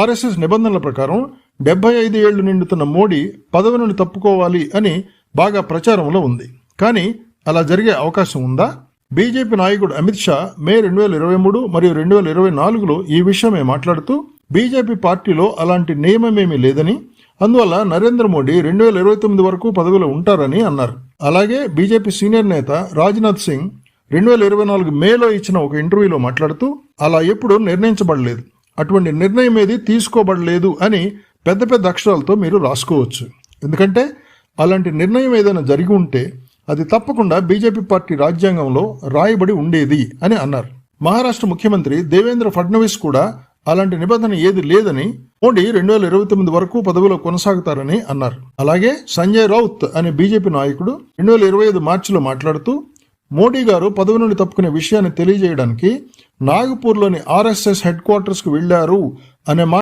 RSS నిబంధనల ప్రకారం డెబ్బై ఐదు ఏళ్ళు నిండుతున్న మోడీ పదవి నుండి తప్పుకోవాలి అని బాగా ప్రచారంలో ఉంది. కానీ అలా జరిగే అవకాశం ఉందా? బీజేపీ నాయకుడు అమిత్ షా మే రెండు వేల ఇరవై మూడు మరియు రెండు వేల ఇరవై నాలుగులో ఈ విషయమే మాట్లాడుతూ బీజేపీ పార్టీలో అలాంటి నియమమేమీ లేదని అందువల్ల నరేంద్ర మోడీ రెండు వేల ఇరవై తొమ్మిది వరకు పదవిలో ఉంటారని అన్నారు. అలాగే బీజేపీ సీనియర్ నేత రాజ్నాథ్ సింగ్ రెండు వేల ఇరవై నాలుగు మేలో ఇచ్చిన ఒక ఇంటర్వ్యూలో మాట్లాడుతూ అలా ఎప్పుడూ నిర్ణయించబడలేదు. అటువంటి నిర్ణయం ఏది తీసుకోబడలేదు అని పెద్ద పెద్ద అక్షరాలతో మీరు రాసుకోవచ్చు. ఎందుకంటే అలాంటి నిర్ణయం ఏదైనా జరిగి ఉంటే అది తప్పకుండా బీజేపీ పార్టీ రాజ్యాంగంలో రాయబడి ఉండేది అని అన్నారు. మహారాష్ట్ర ముఖ్యమంత్రి దేవేంద్ర ఫడ్నవీస్ కూడా అలాంటి నిబంధన ఏది లేదని మోడీ రెండు వేల ఇరవై తొమ్మిది వరకు పదవిలో కొనసాగుతారని అన్నారు. అలాగే సంజయ్ రౌత్ అనే బీజేపీ నాయకుడు రెండు వేల ఇరవై ఐదు మార్చిలో మాట్లాడుతూ మోడీ గారు పదవి నుండి తప్పుకునే విషయాన్ని తెలియజేయడానికి నాగపూర్లోని ఆర్ఎస్ఎస్ హెడ్ క్వార్టర్స్కు వెళ్ళారు అనే మాట